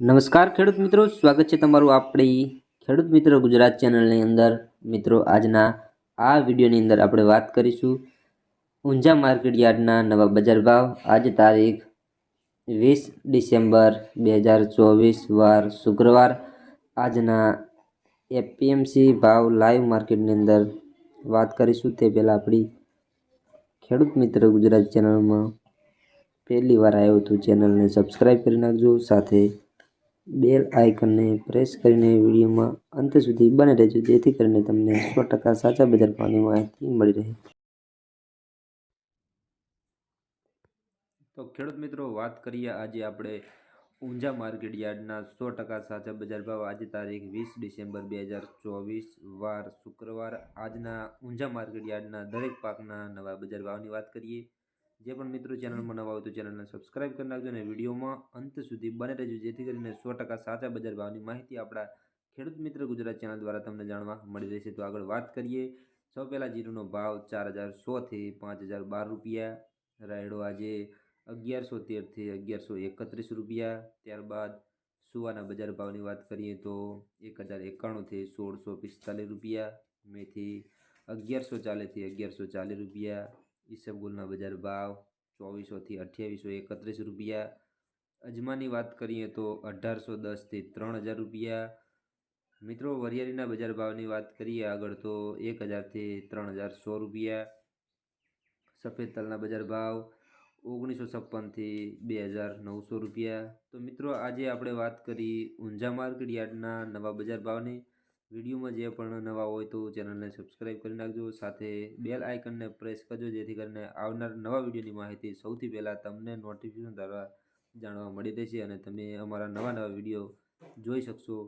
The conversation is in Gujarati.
નમસ્કાર ખેડૂત મિત્રો, સ્વાગત છે તમારું આપણી ખેડૂત મિત્ર ગુજરાત ચેનલની અંદર. મિત્રો, આજના આ વિડીયોની અંદર આપણે વાત કરીશું ઊંઝા માર્કેટ યાર્ડના નવા બજાર ભાવ. આજે તારીખ વીસ ડિસેમ્બર બે હજાર ચોવીસ, વાર શુક્રવાર. આજના એપીએમસી ભાવ લાઈવ માર્કેટની અંદર વાત કરીશું. તે પહેલાં આપણી ખેડૂત મિત્ર ગુજરાત ચેનલમાં પહેલી વાર આવ્યો તો ચેનલને સબસ્ક્રાઈબ કરી નાખજો. સાથે બેલ આઇકનને પ્રેસ કરીને વિડીયોમાં અંત સુધી બને રહેજો, જેથી કરીને તમને સો ટકા સાચા બજાર ભાવની માહિતી મળી રહે. તો ખેડૂત મિત્રો, વાત કરીએ આજે આપણે ઊંઝા માર્કેટ યાર્ડના સો ટકા સાચા બજાર ભાવ. આજે તારીખ વીસ ડિસેમ્બર બે હજાર ચોવીસ, વાર શુક્રવાર. આજના ઊંઝા માર્કેટ યાર્ડના દરેક પાકના નવા બજાર ભાવની વાત કરીએ. જે પણ મિત્રો ચેનલમાં નવા હોય તો ચેનલને સબસ્ક્રાઇબ કરી નાખજો અને વિડીયોમાં અંત સુધી બને રહેજો. જેથી કરીને સો ટકા સાચા બજાર ભાવની માહિતી આપણા ખેડૂત મિત્ર ગુજરાત ચેનલ દ્વારા તમને જાણવા મળી રહેશે. તો આગળ વાત કરીએ. સૌ પહેલાં જીરુનો ભાવ ચાર હજાર સોથી પાંચ હજાર બાર રૂપિયા રાયડો આજે અગિયારસો તેરથી અગિયારસો એકત્રીસ રૂપિયા. ત્યારબાદ સુવાના બજાર ભાવની વાત કરીએ તો એક હજાર એકાણુંથી સોળસો પિસ્તાલીસ રૂપિયા. મેથી અગિયારસો ચાલીસથી અગિયારસો ચાલીસ રૂપિયા. ઈસબગુલના બજાર ભાવ ચોવીસોથી અઠ્યાવીસો એકત્રીસ રૂપિયા. અજમાની વાત કરીએ તો અઢારસો દસથી ત્રણ હજાર રૂપિયા. મિત્રો, વરિયાળીના બજાર ભાવની વાત કરીએ આગળ તો એક હજારથી ત્રણ હજાર સો રૂપિયા. સફેદ તલના બજાર ભાવ ઓગણીસો છપ્પનથી બે હજાર નવસો રૂપિયા. તો મિત્રો, આજે આપણે વાત કરી ઊંઝા માર્કેટ યાર્ડના નવા બજાર ભાવની. વિડીયોમાં જે પણ નવા હોય તો ચેનલને સબસ્ક્રાઈબ કરી નાખજો. સાથે બેલ આઇકનને પ્રેસ કરજો, જેથી કરીને આવનાર નવા વિડીયોની માહિતી સૌથી પહેલાં તમને નોટિફિકેશન દ્વારા જાણવા મળી રહેશે અને તમે અમારા નવા નવા વીડિયો જોઈ શકશો.